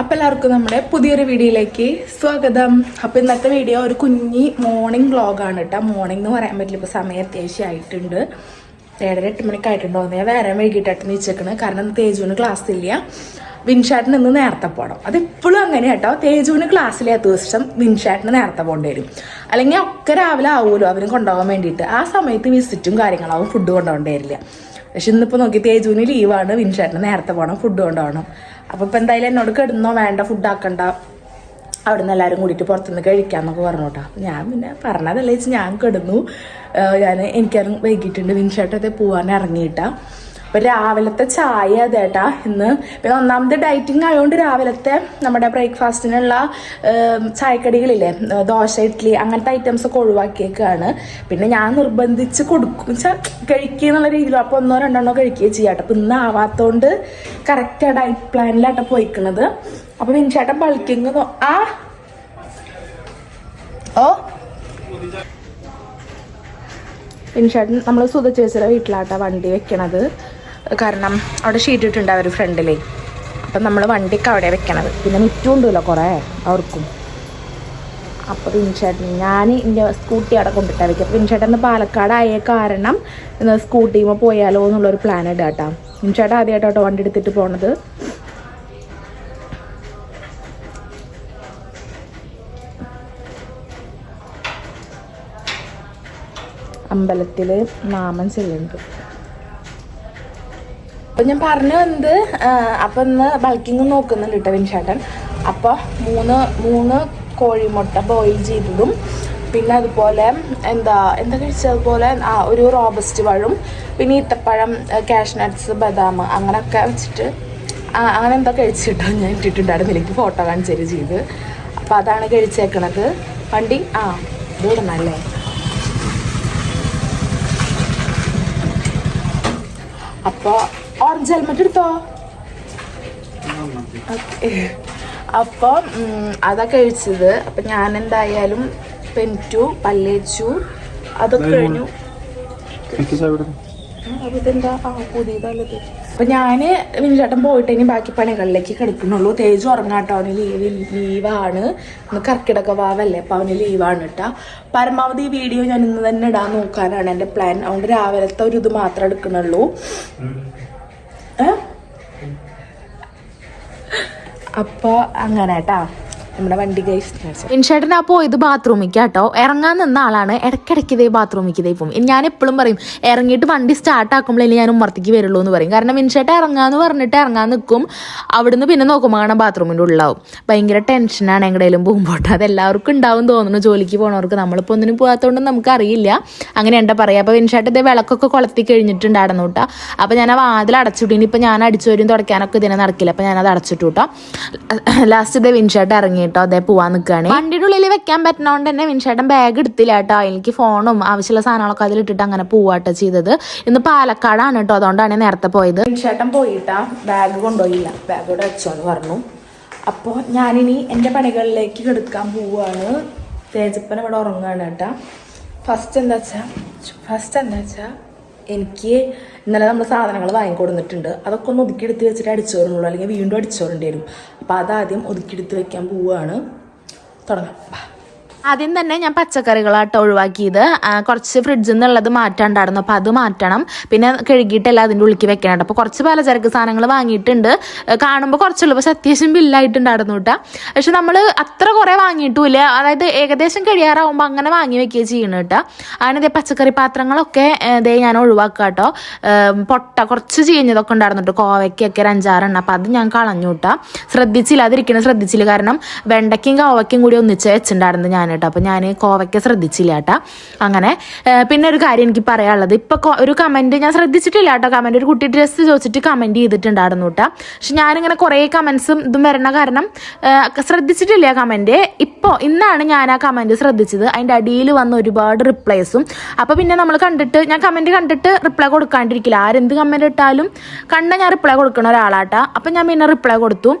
അപ്പം എല്ലാവർക്കും നമ്മുടെ പുതിയൊരു വീഡിയോയിലേക്ക് സ്വാഗതം. അപ്പം ഇന്നത്തെ വീഡിയോ ഒരു കുഞ്ഞി മോർണിംഗ് വ്ളോഗാണ് കേട്ടോ. മോർണിംഗ് എന്ന് പറയാൻ പറ്റില്ല. ഇപ്പോൾ സമയം അത്യാവശ്യം ആയിട്ടുണ്ട്. ഏഴര എട്ട് മണിക്കായിട്ടുണ്ടോ ഞാൻ വേറെ വൈകിട്ടായിട്ട് നീച്ചേക്കണേ കാരണം തേജുവിന് ക്ലാസ് ഇല്ല. വിൻഷാട്ടിന് ഇന്ന് നേരത്തെ പോകണം അത് ഇപ്പോഴും അങ്ങനെ കേട്ടോ. തേജുവിന് ക്ലാസ്സിലാത്ത ദിവസം വിൻഷാട്ടിന് നേരത്തെ പോകേണ്ടി വരും. അല്ലെങ്കിൽ ഒക്കെ രാവിലെ ആവുമല്ലോ അവന് കൊണ്ടുപോകാൻ വേണ്ടിയിട്ട്. ആ സമയത്ത് വിസിറ്റും കാര്യങ്ങളാവും. ഫുഡ് കൊണ്ടുപോകേണ്ടി വരില്ല. പക്ഷെ ഇന്നിപ്പോൾ നോക്കി തേജുവിന് ലീവാണ് വിൻഷാട്ടിന് നേരത്തെ പോകണം. ഫുഡ് കൊണ്ടുപോകണം. അപ്പോൾ ഇപ്പം എന്തായാലും എന്നോട് കിടന്നോ വേണ്ട ഫുഡ് ആക്കണ്ട. അവിടെ നിന്ന് എല്ലാവരും കൂടിയിട്ട് പുറത്തുനിന്ന് കഴിക്കാമെന്നൊക്കെ പറഞ്ഞു കേട്ടോ ഞാൻ പിന്നെ പറഞ്ഞതല്ലേ ഞാൻ കിടന്നു. ഞാൻ എനിക്കാരും വൈകിട്ടുണ്ട് വിൻഷേട്ടത്തെ പോകാൻ ഇറങ്ങിയിട്ടാ. അപ്പം രാവിലത്തെ ചായ അതേട്ടാ ഇന്ന് പിന്നെ ഒന്നാമത് ഡയറ്റിംഗ് ആയതുകൊണ്ട് രാവിലത്തെ നമ്മുടെ ബ്രേക്ക്ഫാസ്റ്റിനുള്ള ചായക്കടികളില്ലേ ദോശ ഇഡ്ഡലി അങ്ങനത്തെ ഐറ്റംസ് ഒക്കെ ഒഴിവാക്കിയേക്കാണ്. പിന്നെ ഞാൻ നിർബന്ധിച്ച് കൊടുക്കും. കഴിക്കുക എന്നുള്ള രീതിയിൽ അപ്പോൾ ഒന്നോ രണ്ടെണ്ണോ കഴിക്കുകയും ചെയ്യാട്ടോ. അപ്പം ഇന്ന് ആവാത്തതുകൊണ്ട് കറക്റ്റ് ആ ഡയറ്റ് പ്ലാനിലാട്ടോ പോയിക്കണത്. അപ്പോൾ വിൻചേട്ടൻ ബൾക്കിങ് ആ? ഓ? വിൻഷേട്ടൻ നമ്മൾ സുധ ചേച്ചിയുടെ വീട്ടിലാട്ടാ വണ്ടി വെക്കണത്. കാരണം അവിടെ ഷീറ്റ് ഇട്ടുണ്ട് അവർ ഫ്രണ്ടിലേ. അപ്പം നമ്മൾ വണ്ടിക്ക് അവിടെ വെക്കണത്. പിന്നെ മുറ്റവും ഉണ്ടല്ലോ കുറേ അവർക്കും. അപ്പോൾ വിൻചേട്ടൻ ഞാൻ എന്റെ സ്കൂട്ടി അവിടെ കൊണ്ടിട്ടാണ് വെക്കുക അപ്പോൾ വിൻചേട്ടൻ പാലക്കാട് ആയ കാരണം സ്കൂട്ടിയുമ്പോൾ പോയാലോ എന്നുള്ളൊരു പ്ലാൻ ഇടാം കേട്ടോ വിൻചേട്ടൻ ആദ്യമായിട്ടോ വണ്ടി എടുത്തിട്ട് പോണത്. അമ്പലത്തിൽ മാമൻ ചെല്ലുന്നുണ്ട്. അപ്പം ഞാൻ പറഞ്ഞു വന്നത് അപ്പം ഇന്ന് ബൾക്കിങ് നോക്കുന്നുണ്ട് കേട്ടോ വിൻഷാട്ടൻ അപ്പോൾ മൂന്ന് മൂന്ന് കോഴിമുട്ട ബോയിൽ ചെയ്തതും പിന്നെ അതുപോലെ എന്താ എന്താ കഴിച്ചതുപോലെ ആ ഒരു റോബസ്റ്റ് പഴം പിന്നെ ഈത്തപ്പഴം കാഷ്നട്ട്സ് ബദാം അങ്ങനെയൊക്കെ വെച്ചിട്ട് അങ്ങനെ എന്താ കഴിച്ചിട്ടോ ഞാൻ ഇട്ടിട്ടുണ്ടായിരുന്നു എനിക്ക് ഫോട്ടോ കാണിച്ചു ചെയ്ത്. അപ്പോൾ അതാണ് കഴിച്ചേക്കണത്. വണ്ടി? ആ ഇടണല്ലേ അപ്പോൾ ഓറഞ്ച് ഹെൽമെറ്റ് എടുത്തോ? അപ്പോൾ അതാ കഴിച്ചത്. അപ്പം ഞാൻ എന്തായാലും പെന്റു പല്ലേച്ചു അതൊക്കെ കഴിഞ്ഞു. അപ്പൊ ആ പുതിയതല്ലത് അപ്പൊ ഞാൻ വിനിചേട്ടൻ പോയിട്ട് ഇനി ബാക്കി പണികളിലേക്ക് കിടക്കുന്നുള്ളൂ. തേജ് ഉറങ്ങാട്ടോ അവന് ലീവ് ലീവാണ്. ഇന്ന് കർക്കിടക വാവല്ലേ അപ്പൊ അവന് ലീവാണ് കേട്ടാ. പരമാവധി വീഡിയോ ഞാൻ ഇന്ന് തന്നെ ഇടാൻ നോക്കാനാണ് എന്റെ പ്ലാൻ. അതുകൊണ്ട് രാവിലത്തെ ഒരു ഇത് മാത്രമേ എടുക്കണുള്ളൂ ഏ? അപ്പൊ അങ്ങനെ കേട്ടാ നമ്മുടെ വണ്ടി ഗൈസ് ഇൻഷേട്ടൻ അപ്പോൾ ഇത് ബാത്റൂമിക്ക് കേട്ടോ ഇറങ്ങാൻ നിന്ന ആളാണ്. ഇടയ്ക്കിടയ്ക്ക് ഇതേ ബാത്റൂമിക്ക് ഇതേ പോകും ഞാൻ എപ്പോഴും പറയും ഇറങ്ങിയിട്ട് വണ്ടി സ്റ്റാർട്ട് ആക്കുമ്പോഴേ ഞാൻ ഉമ്മർത്തേക്ക് വരുള്ളൂ എന്ന് പറയും. കാരണം ഇൻഷേട്ടൻ ഇറങ്ങാന്ന് പറഞ്ഞിട്ട് ഇറങ്ങാൻ നിൽക്കും അവിടുന്ന് പിന്നെ നോക്കുമ്പോൾ കാണാൻ ബാത്റൂമിന്റെ ഉള്ളാവും ഭയങ്കര ടെൻഷനാണ് എങ്ങടേലും പോകുമ്പോട്ട്. അത് എല്ലാവർക്കും ഉണ്ടാവും തോന്നുന്നു ജോലിക്ക് പോണവർക്ക്. നമ്മളിപ്പോൾ ഒന്നിനും പോകാത്തതുകൊണ്ട് നമുക്ക് അറിയില്ല അങ്ങനെ എന്താ പറയുക അപ്പോൾ ഇൻഷേട്ടൻ ഇതേ വിളക്കൊക്കെ കൊളത്തി കഴിഞ്ഞിട്ടുണ്ടായിരുന്നു കേട്ടോ അപ്പോൾ ഞാൻ ആ വാതിൽ അടച്ചിട്ടു. ഇനിയിപ്പോൾ ഞാൻ അടിച്ചു വരും തുടയ്ക്കാനൊക്കെ ഇതിനെ നടക്കില്ല. അപ്പോൾ ഞാനത് അടച്ചിട്ടു കേട്ടോ ലാസ്റ്റ് ഇതേ വിൻഷേട്ടൻ ഇറങ്ങി. കേട്ടോ അതേ പോവാൻ നിൽക്കുകയാണ് വണ്ടിയുടെ ഉള്ളിൽ വെക്കാൻ പറ്റുന്നതുകൊണ്ട് തന്നെ വിൻഷേട്ടൻ ബാഗ് എടുത്തില്ല കേട്ടോ. എനിക്ക് ഫോണും ആവശ്യമുള്ള സാധനങ്ങളൊക്കെ അതിലിട്ടിട്ട് അങ്ങനെ പോവാട്ടോ ചെയ്തത്. ഇന്ന് പാലക്കാടാണ് കേട്ടോ അതുകൊണ്ടാണ് നേരത്തെ പോയത്. വിൻഷേട്ടൻ പോയിട്ടാ ബാഗ് കൊണ്ടുപോയില്ല. ബാഗ് ഇവിടെ വെച്ചോന്ന് പറഞ്ഞു. അപ്പോൾ ഞാനിനി എന്റെ പണികളിലേക്ക് കിടക്കാൻ പോവുകയാണ് തേജപ്പൻ ഇവിടെ ഉറങ്ങുകയാണ് കേട്ടാ. ഫസ്റ്റ് എന്താ വെച്ചാൽ ഫസ്റ്റ് എന്താ വെച്ചാൽ എനിക്ക് ഇന്നലെ നമ്മൾ സാധനങ്ങൾ വാങ്ങിക്കൊടുന്നിട്ടുണ്ട്. അതൊക്കെ ഒന്ന് ഒതുക്കിയെടുത്ത് വെച്ചിട്ട് അടിച്ചോറുള്ളൂ അല്ലെങ്കിൽ വീണ്ടും അടിച്ചോറേണ്ടി വരും. അപ്പോൾ അതാദ്യം ഒതുക്കിയെടുത്ത് വെക്കാൻ പോവുകയാണ് തുടങ്ങാം. ആദ്യം തന്നെ ഞാൻ പച്ചക്കറികളാട്ടോ ഒഴിവാക്കിയത്. കുറച്ച് ഫ്രിഡ്ജിൽ നിന്നുള്ളത് മാറ്റാണ്ടായിരുന്നു. അപ്പോൾ അത് മാറ്റണം. പിന്നെ കഴുകിയിട്ടല്ല അതിന്റെ ഉള്ളിക്ക് വെക്കാനുണ്ട് അപ്പോൾ കുറച്ച് പലചരക്ക് സാധനങ്ങൾ വാങ്ങിയിട്ടുണ്ട്. കാണുമ്പോൾ കുറച്ചുള്ളൂ. പക്ഷെ അത്യാവശ്യം ബില്ലായിട്ടുണ്ടായിരുന്നു കേട്ടോ. പക്ഷെ നമ്മൾ അത്ര കുറേ വാങ്ങിയിട്ടുമില്ല. അതായത് ഏകദേശം കഴിയാറാവുമ്പോൾ അങ്ങനെ വാങ്ങി വെക്കുകയും ചെയ്യണം കേട്ടോ. അങ്ങനെ ഇതേ പച്ചക്കറി പാത്രങ്ങളൊക്കെ ഇതേ ഞാൻ ഒഴിവാക്കുക കേട്ടോ. പൊട്ട കുറച്ച് ചീഞ്ഞതൊക്കെ ഉണ്ടായിരുന്നു കേട്ടോ. കോവയ്ക്കൊക്കെ ഒരു അഞ്ചാറെണ്ണം. അപ്പോൾ അത് ഞാൻ കളഞ്ഞു കേട്ടോ. ശ്രദ്ധിച്ചില്ല അതിരിക്കണം ശ്രദ്ധിച്ചില്ല. കാരണം വെണ്ടയ്ക്കും കോവയ്ക്കും കൂടി ഒന്നിച്ച് വെച്ചിട്ടുണ്ടായിരുന്നു ഞാൻ കേട്ടോ അപ്പോൾ ഞാൻ കോവയ്ക്ക ശ്രദ്ധിച്ചില്ല കേട്ടോ അങ്ങനെ പിന്നെ ഒരു കാര്യം എനിക്ക് പറയാനുള്ളത്. ഇപ്പോൾ ഒരു കമന്റ് ഞാൻ ശ്രദ്ധിച്ചിട്ടില്ല കേട്ടോ കമന്റ് ഒരു കുട്ടി ഡ്രസ്സ് ചോദിച്ചിട്ട് കമന്റ് ചെയ്തിട്ടുണ്ടായിരുന്നു കേട്ടോ പക്ഷെ ഞാനിങ്ങനെ കുറേ കമൻസും ഇതും വരണ കാരണം ശ്രദ്ധിച്ചിട്ടില്ല കമന്റ് ഇപ്പോൾ ഇന്നാണ് ഞാൻ ആ കമന്റ് ശ്രദ്ധിച്ചത്. അതിന്റെ അടിയിൽ വന്ന ഒരുപാട് റിപ്ലൈസും അപ്പോൾ പിന്നെ നമ്മൾ കണ്ടിട്ട് ഞാൻ കമന്റ് കണ്ടിട്ട് റിപ്ലൈ കൊടുക്കാണ്ടിരിക്കില്ല. ആരെന്ത് കമന്റ് ഇട്ടാലും കണ്ട ഞാൻ റിപ്ലൈ കൊടുക്കണ ഒരാളാട്ടാ അപ്പം ഞാൻ പിന്നെ റിപ്ലൈ കൊടുത്തു.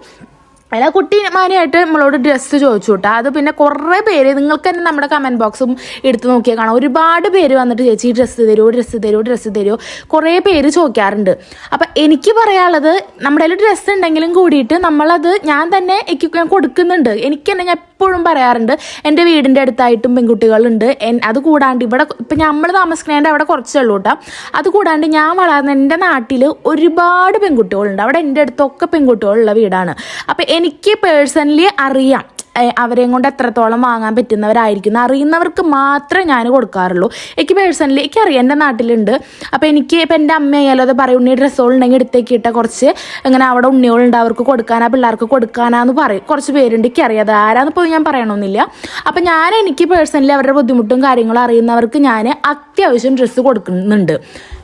അല്ല കുട്ടി മാനിയായിട്ട് നമ്മളോട് ഡ്രസ്സ് ചോദിച്ചു കേട്ടോ അത് പിന്നെ കുറേ പേര് നിങ്ങൾക്ക് തന്നെ നമ്മുടെ കമന്റ് ബോക്സും എടുത്ത് നോക്കിയാൽ കാണാം. ഒരുപാട് പേര് വന്നിട്ട് ചേച്ചി ഡ്രസ്സ് തരുമോ ഡ്രസ്സ് തരുമോ ഡ്രസ്സ് തരുമോ കുറേ പേര് ചോദിക്കാറുണ്ട്. അപ്പം എനിക്ക് പറയാനുള്ളത് നമ്മുടെ കയ്യിൽ ഡ്രസ്സ് ഉണ്ടെങ്കിലും കൂടിയിട്ട് നമ്മളത് ഞാൻ തന്നെ ഞാൻ കൊടുക്കുന്നുണ്ട്. എനിക്ക് തന്നെ ഞാൻ എപ്പോഴും പറയാറുണ്ട് എന്റെ വീടിന്റെ അടുത്തായിട്ടും പെൺകുട്ടികളുണ്ട്. അത് കൂടാണ്ട് ഇവിടെ ഇപ്പം നമ്മൾ താമസിക്കുന്നതിന്റെ അവിടെ കുറച്ചേ ഉള്ളൂ കേട്ടോ. അത് കൂടാണ്ട് ഞാൻ വളർന്ന എന്റെ നാട്ടിൽ ഒരുപാട് പെൺകുട്ടികളുണ്ട്. അവിടെ എന്റെ അടുത്തൊക്കെ പെൺകുട്ടികളുള്ള വീടാണ്. അപ്പം എനിക്ക് പേഴ്സണലി അറിയാം അവരെയും കൊണ്ട് എത്രത്തോളം വാങ്ങാൻ പറ്റുന്നവരായിരിക്കും അറിയുന്നവർക്ക് മാത്രമേ ഞാൻ കൊടുക്കാറുള്ളൂ. എനിക്ക് പേഴ്സണലി എനിക്ക് അറിയാം എന്റെ നാട്ടിലുണ്ട്. അപ്പോൾ എനിക്ക് ഇപ്പം എന്റെ അമ്മയായാലും അത് പറയും ഉണ്ണി ഡ്രസ്സുകൾ ഉണ്ടെങ്കിൽ എടുത്തേക്കിട്ട കുറച്ച് ഇങ്ങനെ അവിടെ ഉണ്ണികളുണ്ട് അവർക്ക് കൊടുക്കാനാ പിള്ളേർക്ക് കൊടുക്കാനാന്ന് പറയും. കുറച്ച് പേരുണ്ട് എനിക്ക് അറിയാം. അത് ആരാന്ന് പോയി ഞാൻ പറയണമെന്നില്ല അപ്പം ഞാൻ എനിക്ക് പേഴ്സണലി അവരുടെ ബുദ്ധിമുട്ടും കാര്യങ്ങളും അറിയുന്നവർക്ക് ഞാൻ അത്യാവശ്യം ഡ്രസ്സ് കൊടുക്കുന്നുണ്ട്.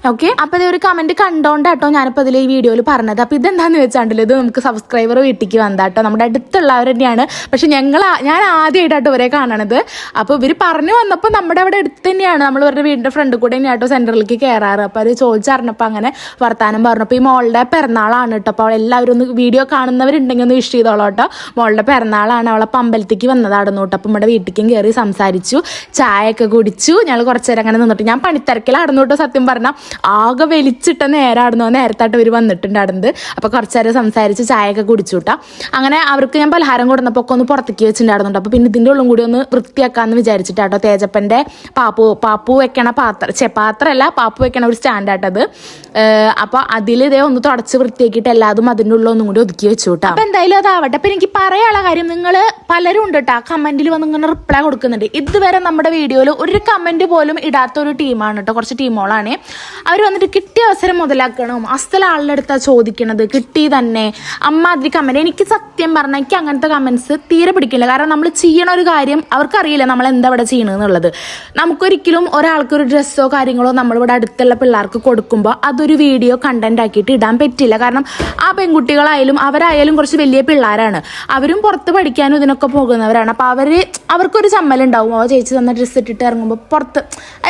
ഓക്കെ അപ്പോൾ ഇത് ഒരു കമന്റ് കണ്ടോണ്ടാട്ടോ ഞാനിപ്പോൾ ഇതിൽ ഈ വീഡിയോയിൽ പറഞ്ഞത്. അപ്പോൾ ഇതെന്താണെന്ന് വെച്ചാണ്ടല്ലോ ഇത് നമുക്ക് സബ്സ്ക്രൈബർ വീട്ടിലേക്ക് വന്നാട്ടോ. നമ്മുടെ അടുത്തുള്ളവർ തന്നെയാണ്. പക്ഷെ ഞങ്ങൾ ഞാൻ ആദ്യമായിട്ടാട്ടോ ഇവരെ കാണണത്. അപ്പോൾ ഇവർ പറഞ്ഞു വന്നപ്പോൾ നമ്മുടെ അവിടെ അടുത്ത് തന്നെയാണ്. നമ്മൾ ഇവരുടെ വീടിന്റെ ഫ്രണ്ട് കൂടെ തന്നെയാട്ടോ സെന്ററിലേക്ക് കയറാറ് അപ്പോൾ അത് ചോദിച്ചറിഞ്ഞപ്പോൾ അങ്ങനെ വർത്താനം പറഞ്ഞു. അപ്പോൾ ഈ മോളുടെ പിറന്നാളാണ് കേട്ടോ. അപ്പോൾ എല്ലാവരും ഒന്ന് വീഡിയോ കാണുന്നവരുണ്ടെങ്കിൽ ഒന്ന് വിഷ് ചെയ്തോളാം കേട്ടോ മോളുടെ പിറന്നാളാണ്. അവളെ അമ്പലത്തേക്ക് വന്നതാണ് കേട്ടോ. അപ്പോൾ നമ്മുടെ വീട്ടിലേക്കും കയറി സംസാരിച്ചു. ചായയൊക്കെ കുടിച്ചു. ഞങ്ങൾ കുറച്ച് നേരം അങ്ങനെ നിന്നിട്ട് ഞാൻ പണിത്തിരക്കിലായിരുന്നു കേട്ടോ സത്യം പറഞ്ഞാൽ ആകെ വലിച്ചിട്ട നേരായിരുന്നു നേരത്തായിട്ട് ഇവർ വന്നിട്ടുണ്ടായിരുന്നത് അപ്പോൾ കുറച്ച് നേരം സംസാരിച്ച് ചായയൊക്കെ കുടിച്ചു വിട്ടാം അങ്ങനെ അവർക്ക് ഞാൻ പലഹാരം കൊടുന്നപ്പോൾ ഒക്കെ ഒന്ന് പുറത്തേക്ക് വെച്ചിട്ടുണ്ടായിരുന്നുണ്ട് അപ്പോൾ പിന്നെ ഇതിന്റെ ഉള്ളും കൂടി ഒന്ന് വൃത്തിയാക്കാമെന്ന് വിചാരിച്ചിട്ടാട്ടോ തേജപ്പന്റെ പാപ്പു പാപ്പു വെക്കണ പാത്രം ചെ പാത്രമല്ല പാപ്പു വെക്കണ ഒരു സ്റ്റാൻഡാട്ടത്. അപ്പോൾ അതിൽ ഇതേ ഒന്ന് തുടച്ച് വൃത്തിയാക്കിയിട്ട് എല്ലാതും അതിന്റെ ഉള്ളിൽ ഒന്നും കൂടി ഒതുക്കി വെച്ചു കേട്ടോ അപ്പോൾ എന്തായാലും അതാവട്ടെ. അപ്പോൾ എനിക്ക് പറയാനുള്ള കാര്യം നിങ്ങൾ പലരും ഉണ്ട് കേട്ടോ കമന്റിൽ വന്ന് ഇങ്ങനെ റിപ്ലൈ കൊടുക്കുന്നുണ്ട്. ഇതുവരെ നമ്മുടെ വീഡിയോയിൽ ഒരു കമന്റ് പോലും ഇടാത്ത ഒരു ടീമാണ് കേട്ടോ കുറച്ച് ടീമുകളാണ്. അവർ വന്നിട്ട് കിട്ടിയ അവസരം മുതലാക്കണം അസ്ഥല ആളുടെ അടുത്താണ് ചോദിക്കണത്. കിട്ടി തന്നെ. അമ്മാതിരി കമന്റ് എനിക്ക് സത്യം പറഞ്ഞാൽ എനിക്ക് അങ്ങനത്തെ കമൻസ് തീരെ പിടിക്കില്ല. കാരണം നമ്മൾ ചെയ്യണ ഒരു കാര്യം അവർക്കറിയില്ല നമ്മൾ എന്താ ഇവിടെ ചെയ്യണമെന്നുള്ളത് നമുക്കൊരിക്കലും ഒരാൾക്കൊരു ഡ്രസ്സോ കാര്യങ്ങളോ നമ്മളിവിടെ അടുത്തുള്ള പിള്ളേർക്ക് കൊടുക്കുമ്പോൾ അതൊരു വീഡിയോ കണ്ടന്റ് ആക്കിയിട്ട് ഇടാൻ പറ്റില്ല. കാരണം ആ പെൺകുട്ടികളായാലും അവരായാലും കുറച്ച് വലിയ പിള്ളേരാണ്. അവരും പുറത്ത് പഠിക്കാനും ഇതിനൊക്കെ പോകുന്നവരാണ്. അപ്പോൾ അവർ അവർക്കൊരു ചമ്മലുണ്ടാവും. അവ ചേച്ചി തന്ന ഡ്രസ്സ് ഇട്ടിട്ട് ഇറങ്ങുമ്പോൾ പുറത്ത്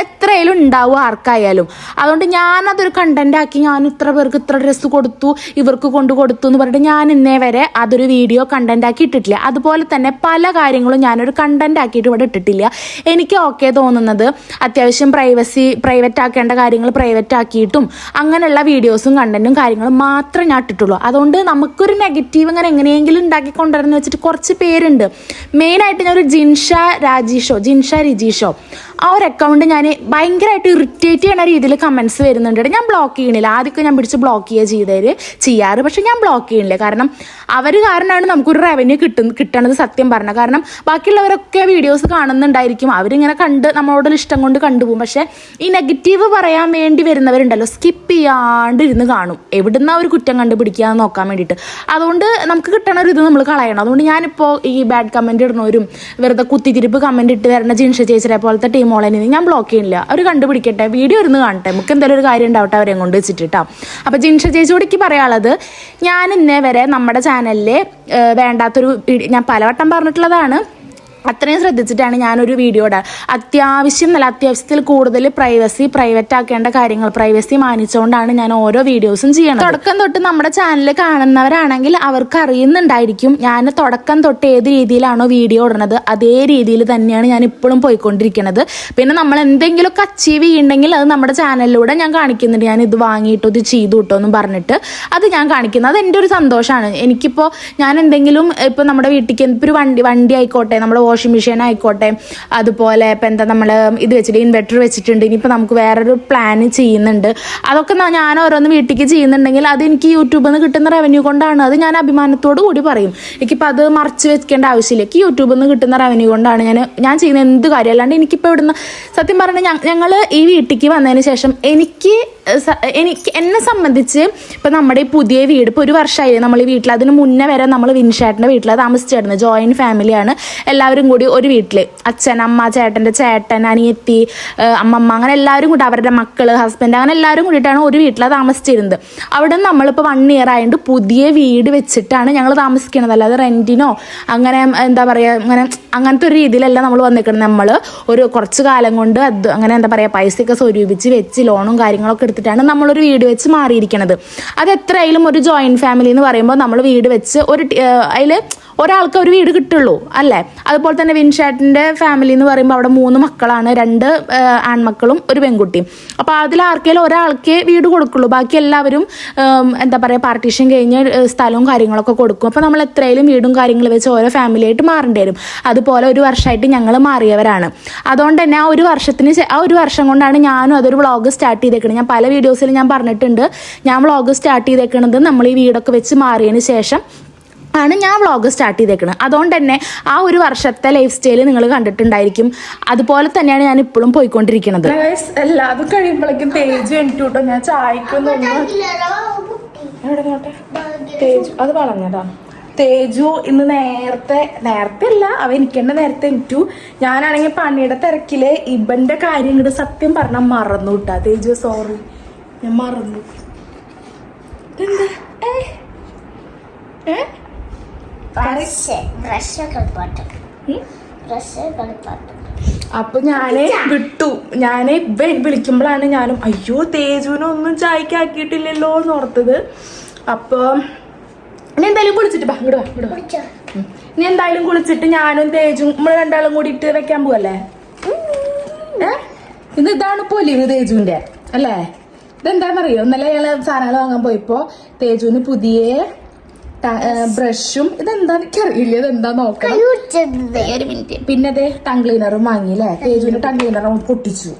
എത്രയായാലും ഉണ്ടാവും ആർക്കായാലും. അതുകൊണ്ട് ഞാനതൊരു കണ്ടന്റ് ആക്കി ഞാൻ ഇത്ര പേർക്ക് ഇത്ര ഡ്രസ്സ് കൊടുത്തു ഇവർക്ക് കൊണ്ടു കൊടുത്തു എന്ന് പറഞ്ഞിട്ട് ഞാൻ ഇന്നേ വരെ അതൊരു വീഡിയോ കണ്ടന്റ് ആക്കി ഇട്ടിട്ടില്ല. അതുപോലെ തന്നെ പല കാര്യങ്ങളും ഞാനൊരു കണ്ടന്റ് ആക്കിയിട്ട് ഇവിടെ ഇട്ടിട്ടില്ല. എനിക്ക് ഓക്കെ തോന്നുന്നത് അത്യാവശ്യം പ്രൈവസി പ്രൈവറ്റ് ആക്കേണ്ട കാര്യങ്ങൾ പ്രൈവറ്റ് ആക്കിയിട്ടും അങ്ങനെയുള്ള വീഡിയോസും കണ്ടന്റും കാര്യങ്ങളും മാത്രമേ ഞാൻ ഇട്ടിട്ടുള്ളൂ. അതുകൊണ്ട് നമുക്കൊരു നെഗറ്റീവ് അങ്ങനെ എങ്ങനെയെങ്കിലും ഉണ്ടാക്കി കൊണ്ടുവരുന്ന വെച്ചിട്ട് കുറച്ച് പേരുണ്ട്. മെയിനായിട്ട് ഞാൻ ഒരു ജിൻഷ രാജീഷോ ജിൻഷ രജീഷോ ആ ഒരു അക്കൗണ്ട് ഞാൻ ഭയങ്കരമായിട്ട് ഇറിറ്റേറ്റ് ചെയ്യണ രീതിയിൽ കമൻസ് വരുന്നുണ്ട്. ഞാൻ ബ്ലോക്ക് ചെയ്യണില്ല. ആദ്യമൊക്കെ ഞാൻ പിടിച്ച് ബ്ലോക്ക് ചെയ്യുക ചെയ്തവര് ചെയ്യാറ്. പക്ഷെ ഞാൻ ബ്ലോക്ക് ചെയ്യണില്ല. കാരണം അവർ കാരണമാണ് നമുക്കൊരു റവന്യൂ കിട്ടുന്ന കിട്ടണത് സത്യം പറഞ്ഞ. കാരണം ബാക്കിയുള്ളവരൊക്കെ വീഡിയോസ് കാണുന്നുണ്ടായിരിക്കും. അവരിങ്ങനെ കണ്ട് നമ്മളോട് ഇഷ്ടം കൊണ്ട് കണ്ടുപോകും. പക്ഷേ ഈ നെഗറ്റീവ് പറയാൻ വേണ്ടി വരുന്നവരുണ്ടല്ലോ സ്കിപ്പ് ചെയ്യാണ്ട് ഇരുന്ന് കാണും. എവിടുന്ന ഒരു കുറ്റം കണ്ടുപിടിക്കുക നോക്കാൻ വേണ്ടിയിട്ട്. അതുകൊണ്ട് നമുക്ക് കിട്ടണ ഒരു ഇത് നമ്മൾ കളയണം. അതുകൊണ്ട് ഞാനിപ്പോൾ ഈ ബാഡ് കമന്റ് ഇടുന്നവരും വെറുതെ കുത്തിത്തിരിപ്പ് കമന്റ് ഇട്ട് വരണ ജിൻഷ ചേച്ചിയെ പോലത്തെ ടീമോളെ ഞാൻ ബ്ലോക്ക് ചെയ്യില്ല അവർ കണ്ടുപിടിക്കട്ടെ. വീഡിയോ ഇരുന്ന് കാണട്ടെ. നമുക്ക് എന്തെങ്കിലും ഒരു കാര്യം ഉണ്ടാവട്ടെ അവരെ കൊണ്ട് വെച്ചിട്ടാ അപ്പോൾ ജിൻഷ ചേച്ചിയോടേക്ക് പറയാനുള്ളത് ഞാൻ ഇന്നേ വരെ നമ്മുടെ ചാനലിൽ വേണ്ടാത്തൊരു ഞാൻ പലവട്ടം പറഞ്ഞിട്ടുള്ളതാണ് അത്രയും ശ്രദ്ധിച്ചിട്ടാണ് ഞാനൊരു വീഡിയോ ഇടാൻ അത്യാവശ്യം നല്ല അത്യാവശ്യത്തിൽ കൂടുതൽ പ്രൈവസി പ്രൈവറ്റ് ആക്കേണ്ട കാര്യങ്ങൾ പ്രൈവസി മാനിച്ചുകൊണ്ടാണ് ഞാൻ ഓരോ വീഡിയോസും ചെയ്യണത്. തുടക്കം തൊട്ട് നമ്മുടെ ചാനൽ കാണുന്നവരാണെങ്കിൽ അവർക്ക് അറിയുന്നുണ്ടായിരിക്കും ഞാൻ തുടക്കം തൊട്ട് ഏത് രീതിയിലാണോ വീഡിയോ ഇടുന്നത്. അതേ രീതിയിൽ തന്നെയാണ് ഞാൻ ഇപ്പോഴും പോയിക്കൊണ്ടിരിക്കുന്നത്. പിന്നെ നമ്മൾ എന്തെങ്കിലുമൊക്കെ അച്ചീവ് ചെയ്യുന്നുണ്ടെങ്കിൽ അത് നമ്മുടെ ചാനലിലൂടെ ഞാൻ കാണിക്കുന്നുണ്ട്. ഞാൻ ഇത് വാങ്ങിയിട്ടോ ഇത് ചെയ്തു കിട്ടോ എന്ന് പറഞ്ഞിട്ട് അത് ഞാൻ കാണിക്കുന്നത് അത് എന്റെ ഒരു സന്തോഷമാണ്. എനിക്കിപ്പോൾ ഞാൻ എന്തെങ്കിലും ഇപ്പോൾ നമ്മുടെ വീട്ടിലേക്ക് ഇപ്പോൾ ഒരു വണ്ടി വണ്ടി ആയിക്കോട്ടെ നമ്മുടെ വാഷിംഗ് മെഷീൻ ആയിക്കോട്ടെ. അതുപോലെ ഇപ്പം എന്താ നമ്മൾ ഇത് വെച്ചിട്ട് ഇൻവെർട്ടർ വെച്ചിട്ടുണ്ട്. ഇനിയിപ്പോൾ നമുക്ക് വേറൊരു പ്ലാൻ ചെയ്യുന്നുണ്ട്. അതൊക്കെ ഞാൻ ഓരോന്ന് വീട്ടിലേക്ക് ചെയ്യുന്നുണ്ടെങ്കിൽ അത് എനിക്ക് യൂട്യൂബിൽ നിന്ന് കിട്ടുന്ന റവന്യൂ കൊണ്ടാണ്. അത് ഞാൻ അഭിമാനത്തോടു കൂടി പറയും. എനിക്കിപ്പോൾ അത് മറച്ച് വെക്കേണ്ട ആവശ്യമില്ല. എനിക്ക് യൂട്യൂബിൽ നിന്ന് കിട്ടുന്ന റവന്യൂ കൊണ്ടാണ് ഞാൻ ഞാൻ ചെയ്യുന്ന എന്ത് കാര്യം. അല്ലാണ്ട് എനിക്കിപ്പോൾ ഇവിടുന്ന് സത്യം പറഞ്ഞാൽ ഞങ്ങൾ ഈ വീട്ടിലേക്ക് വന്നതിന് ശേഷം എനിക്ക് എനിക്ക് എന്നെ സംബന്ധിച്ച് ഇപ്പം നമ്മുടെ ഈ പുതിയ വീട് ഇപ്പോൾ ഒരു വർഷമായി നമ്മൾ ഈ വീട്ടിൽ അതിന് മുന്നേ വരെ നമ്മൾ വിൻഷേട്ടന്റെ വീട്ടിൽ താമസിച്ചിരുന്നത്. ജോയിന്റ് ഫാമിലിയാണ് എല്ലാവരും കൂടി ഒരു വീട്ടിൽ അച്ഛൻ അമ്മ ചേട്ടന്റെ ചേട്ടൻ അനിയത്തി അമ്മമ്മ അങ്ങനെ എല്ലാവരും കൂടി അവരുടെ മക്കൾ ഹസ്ബൻഡ് അങ്ങനെ എല്ലാവരും കൂടിയിട്ടാണ് ഒരു വീട്ടിലാണ് താമസിച്ചിരുന്നത്. അവിടെ നമ്മളിപ്പോൾ വൺ ഇയർ ആയതുകൊണ്ട് പുതിയ വീട് വെച്ചിട്ടാണ് ഞങ്ങൾ താമസിക്കുന്നത് അല്ലാതെ റെന്റിനോ അങ്ങനെ എന്താ പറയുക അങ്ങനെ അങ്ങനത്തെ ഒരു രീതിയിലല്ല നമ്മൾ വന്നിരിക്കുന്നത് നമ്മൾ ഒരു കുറച്ച് കാലം കൊണ്ട് അത് അങ്ങനെ എന്താ പറയുക പൈസയൊക്കെ സ്വരൂപിച്ച് വെച്ച് ലോണും കാര്യങ്ങളൊക്കെ എടുത്തിട്ടാണ് നമ്മളൊരു വീട് വെച്ച് മാറിയിരിക്കുന്നത് അത് എത്രയായാലും ഒരു ജോയിന്റ് ഫാമിലി എന്ന് പറയുമ്പോൾ നമ്മൾ വീട് വെച്ച് ഒരു അതിൽ ഒരാൾക്ക് ഒരു വീട് കിട്ടുള്ളൂ അല്ലേ? അതുപോലെ തന്നെ വിൻഷാട്ടിന്റെ ഫാമിലി എന്ന് പറയുമ്പോൾ അവിടെ മൂന്ന് മക്കളാണ് രണ്ട് ആൺമക്കളും ഒരു പെൺകുട്ടിയും. അപ്പോൾ അതിൽ ആർക്കെങ്കിലും ഒരാൾക്കേ വീട് കൊടുക്കുള്ളൂ. ബാക്കി എല്ലാവരും എന്താ പറയുക പാർട്ടീഷൻ കഴിഞ്ഞ് സ്ഥലവും കാര്യങ്ങളൊക്കെ കൊടുക്കും. അപ്പോൾ നമ്മൾ എത്രയും വീടും കാര്യങ്ങളും വെച്ച് ഓരോ ഫാമിലിയായിട്ട് മാറേണ്ടി വരും. അതുപോലെ ഒരു വർഷമായിട്ട് ഞങ്ങൾ മാറിയവരാണ്. അതുകൊണ്ട് തന്നെ ആ ഒരു വർഷത്തിന് ആ ഒരു വർഷം കൊണ്ടാണ് ഞാനും അതൊരു വ്ളോഗ് സ്റ്റാർട്ട് ചെയ്തേക്കുന്നത് ഞാൻ പല വീഡിയോസിൽ ഞാൻ പറഞ്ഞിട്ടുണ്ട്. ഞാൻ വ്ളോഗ് സ്റ്റാർട്ട് ചെയ്തേക്കുന്നത് നമ്മൾ ഈ വീടൊക്കെ വെച്ച് മാറിയതിന് ശേഷം ആണ് ഞാൻ വ്ളോഗ് സ്റ്റാർട്ട് ചെയ്തേക്കുന്നത് അതുകൊണ്ട് തന്നെ ആ ഒരു വർഷത്തെ ലൈഫ് സ്റ്റൈൽ നിങ്ങൾ കണ്ടിട്ടുണ്ടായിരിക്കും. അതുപോലെ തന്നെയാണ് ഞാൻ ഇപ്പോഴും പോയിക്കൊണ്ടിരിക്കുന്നത് എല്ലാതും കഴിയുമ്പോഴേക്കും തേജ് എനിക്ക് കേട്ടോ ഞാൻ ചായക്കൊന്നും തേജു അത് വളഞ്ഞതാ. തേജു ഇന്ന് നേരത്തെ നേരത്തെ അല്ല അവ എനിക്കെന്നെ നേരത്തെ എനിറ്റു ഞാനാണെങ്കിൽ പണിയുടെ തിരക്കിൽ ഇബന്റെ കാര്യം ഇങ്ങോട്ട് സത്യം പറഞ്ഞാൽ മറന്നു കിട്ടാ തേജു സോറി ഞാൻ മറന്നു. എന്താ? ഏ? ബ്രഷ് ബ്രഷ് കളിപ്പാട്ട് ഉം? ബ്രഷ് കളിപ്പാട്ട് അപ്പൊ ഞാൻ വിട്ടു. ഞാൻ ഇവ വിളിക്കുമ്പോഴാണ് ഞാനും അയ്യോ തേജുവിനൊന്നും ഒന്നും ആക്കിയിട്ടില്ലല്ലോ എന്ന് ഓർത്തത്. അപ്പൊ ഇനി എന്തായാലും കുളിച്ചിട്ട് ബാ ഇങ്ങോട്ട് വാ ഇങ്ങോട്ട്. ഇനി എന്തായാലും കുളിച്ചിട്ട് ഞാനും തേജും നമ്മൾ രണ്ടാളും കൂടി കൂടിയിട്ട് വെക്കാൻ പോവല്ലേ? ഇന്ന് ഇതാണ് പൊലിവ് തേജുവിന്റെ അല്ലേ? ഇതെന്താണെന്നറിയോ ഇന്നലെ ഞങ്ങൾ സാധനങ്ങൾ വാങ്ങാൻ പോയപ്പോ തേജുവിന് പുതിയ ബ്രഷും ഇതെന്താ എനിക്കറിയില്ല ഇതെന്താ നോക്കണം? ഒരു മിനിറ്റ് പിന്നെ അതെ ടങ് ക്ലീനറും വാങ്ങിയില്ലേ? തേജുവിന്റെ ടങ് ക്ലീനറും പൊട്ടിച്ചു.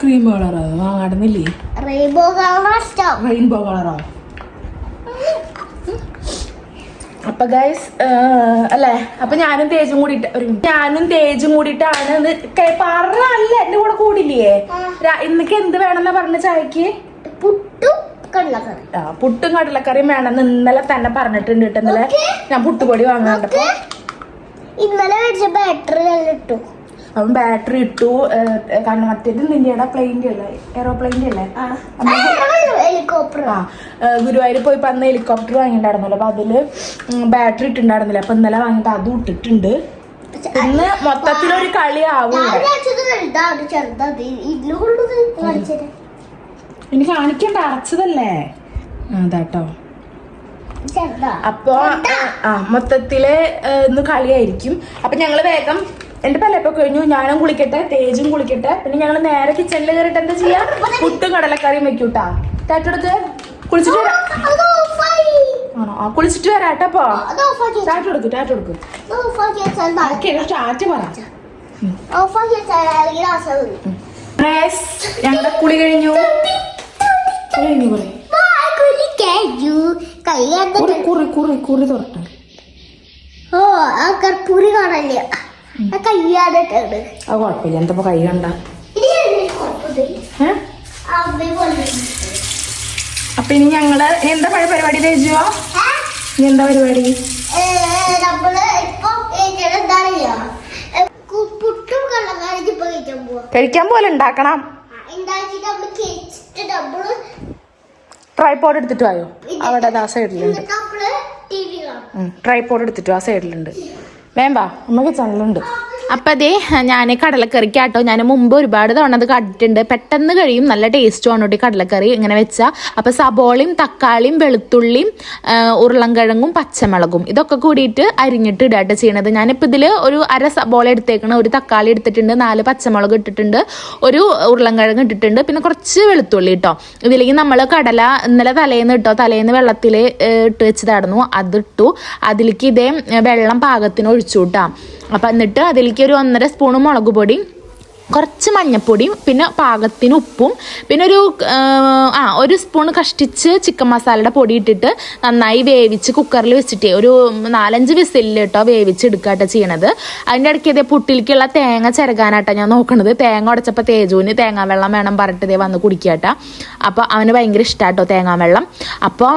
ക്രീം കളറോ വാങ്ങാടുന്നില്ലേ? റെയിൻബോ കളർ റെയിൻബോ കളറോ അപ്പൊ ഗൈസ് അല്ലേ? അപ്പൊ ഞാനും തേജും കൂടിയിട്ട് ഒരു ഞാനും തേജും കൂടിട്ടാണ് പറഞ്ഞല്ല എന്റെ കൂടെ കൂടില്ലേ? ഇന്നക്ക് എന്ത് വേണമെന്നാ പറഞ്ഞ ചായക്ക്? പുട്ടും കടലക്കറി ആ, പുട്ടും കടലക്കറിയും വേണമെന്ന് ഇന്നലെ തന്നെ പറഞ്ഞിട്ടുണ്ട് കേട്ടോ ഇന്നലെ. ഞാൻ പുട്ടുപൊടി വാങ്ങാണ്ടപ്പോ ഇന്നലെ മേടിച്ച ബാറ്ററി ഇട്ടു. അപ്പം ബാറ്ററി ഇട്ടു കാരണം മറ്റേത് നിന്റെയുടെ പ്ലെയിന്റെ അല്ലേ? എയറോപ്ലെയിന്റെ അല്ലേ? ഹെലികോപ്റ്റർ ആ ഗുരുവായൂർ പോയി അന്ന് ഹെലികോപ്റ്റർ വാങ്ങിയിട്ടുണ്ടായിരുന്നല്ലോ. അപ്പൊ അതിൽ ബാറ്ററി ഇട്ടുണ്ടായിരുന്നില്ല അപ്പൊ ഇന്നലെ വാങ്ങിയിട്ട് അതും ഇട്ടിട്ടുണ്ട്. ഇന്ന് മൊത്തത്തിലൊരു കളി ആവും ഞാൻ ഇവിടെ. വിചാരിച്ചത് വലുതാണ് ചെറുതാണ് ഇതിൽ കൊണ്ടത് കാണിച്ചത് ഇനി കാണിക്കണ്ട അടച്ചതല്ലേ അതാട്ടോ അപ്പൊ ആ മൊത്തത്തിൽ ഇന്ന് കളിയായിരിക്കും. അപ്പൊ ഞങ്ങൾ വേഗം എന്റെ പല്ലപ്പൊ കഴിഞ്ഞു. ഞാനും കുളിക്കട്ടെ തേജും കുളിക്കട്ടെ. പിന്നെ ഞങ്ങൾ നേരെ കിച്ചണിൽ കയറിട്ട് എന്താ ചെയ്യാ? പുട്ടും കടലക്കറിയും വെക്കൂട്ടാ. ടാറ്റെടുക്ക് കുളിച്ചിട്ട് വരാം. ആണോ? ആ കുളിച്ചിട്ട് വരാട്ടപ്പോ ടാറ്റ കൊടുക്ക് ടാറ്റ കൊടുക്ക് പറ. ഞങ്ങളുടെ കുളി കഴിഞ്ഞു. കുറി കുറി കുറി തുറട്ടെ ഓ ആ കർപ്പൂരി കാണല്ലേ അത് കുഴപ്പമില്ല. എന്താ കൈ കണ്ട? അപ്പൊ ഇനി ഞങ്ങൾ എന്താ പഴയ പരിപാടി തേജുവോ? ഇനി എന്താ പരിപാടി? കഴിക്കാൻ പോലെ ഉണ്ടാക്കണം. ട്രൈപോഡ് എടുത്തിട്ട് വായോ? അവിടെ ആ സൈഡിലുണ്ട് ട്രൈപോഡ് എടുത്തിട്ട് ആ സൈഡിലുണ്ട് വേമ്പാ അമ്മ കിച്ചണിലുണ്ട് അപ്പം അതേ ഞാൻ കടലക്കറിക്കാട്ടോ. ഞാൻ മുമ്പ് ഒരുപാട് തവണ അത് കണ്ടിട്ടുണ്ട്. പെട്ടെന്ന് കഴിയും. നല്ല ടേസ്റ്റും ആണ് കേട്ടോ കടലക്കറി ഇങ്ങനെ വെച്ചാൽ അപ്പം സബോളയും തക്കാളിയും വെളുത്തുള്ളിയും ഉരുളൻകിഴങ്ങും പച്ചമുളകും ഇതൊക്കെ കൂടിയിട്ട് അരിഞ്ഞിട്ട് ഇടാട്ട് ചെയ്യണത്. ഞാനിപ്പോൾ ഇതിൽ ഒരു അര സബോള എടുത്തേക്കണം. ഒരു തക്കാളി എടുത്തിട്ടുണ്ട്. നാല് പച്ചമുളക് ഇട്ടിട്ടുണ്ട്. ഒരു ഉരുളൻകിഴങ്ങ് ഇട്ടിട്ടുണ്ട്. പിന്നെ കുറച്ച് വെളുത്തുള്ളി കേട്ടോ ഇതിലേക്ക് നമ്മൾ കടല ഇന്നലെ തലേന്ന് ഇട്ടോ? തലേന്ന് വെള്ളത്തിൽ ഇട്ട് വെച്ചതായിരുന്നു. അതിട്ടു അതിലേക്ക് ഇതേ വെള്ളം പാകത്തിന് ഒഴിച്ചു കൂട്ടാം അപ്പം എന്നിട്ട് അതിലേക്ക് ഒരു ഒന്നര സ്പൂൺ മുളക് പൊടി കുറച്ച് മഞ്ഞപ്പൊടിയും പിന്നെ പാകത്തിന് ഉപ്പും പിന്നെ ഒരു ആ, ഒരു സ്പൂൺ കഷ്ടിച്ച് ചിക്കൻ മസാലയുടെ പൊടി ഇട്ടിട്ട് നന്നായി വേവിച്ച് കുക്കറിൽ വെച്ചിട്ട് ഒരു നാലഞ്ച് വിസിലിൽ കേട്ടോ വേവിച്ച് എടുക്കാട്ടോ ചെയ്യണത്. അതിന്റെ ഇടയ്ക്ക് ഇതേ പുട്ടിലേക്കുള്ള തേങ്ങ ചിരകാനാട്ടോ ഞാൻ നോക്കണത്. തേങ്ങ ഉടച്ചപ്പോൾ തേജുവിന് തേങ്ങാ വെള്ളം വേണം പറഞ്ഞിട്ട് ഇതേ വന്ന് കുടിക്കാട്ടോ. അപ്പോൾ അവന് ഭയങ്കര ഇഷ്ടാട്ടോ തേങ്ങാ വെള്ളം അപ്പോൾ